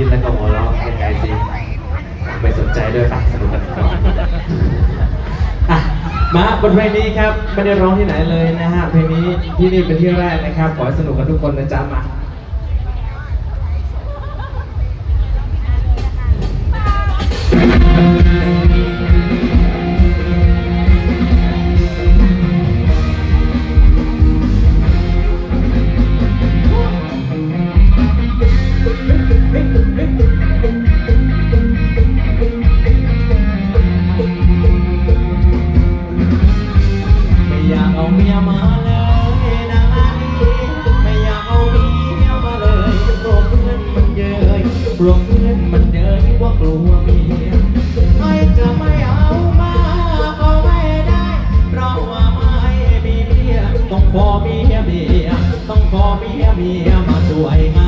ิดแล้วก็หัวเราะกันไกลสิไปสนใจด้วยปากสนุกกันอะมาบทเพลงนี้ครับไม่ได้ร้องที่ไหนเลยนะฮะเพลงนี้ที่นี่เป็นที่แรกนะครับขอให้สนุกกันทุกคนนะจ๊ะมา มาเลยนะไม่อยากเอาเมียมาเลยกลัเพื่อนมันเย้ยกลัเพื่อนมันเย้ยว่กลัวเมียไม่จะไม่เอามาก็ไม่ได้เพราะว่าไม่มีเมียต้องขอเมียเมียต้องขอเมียเมียมาช่วยงา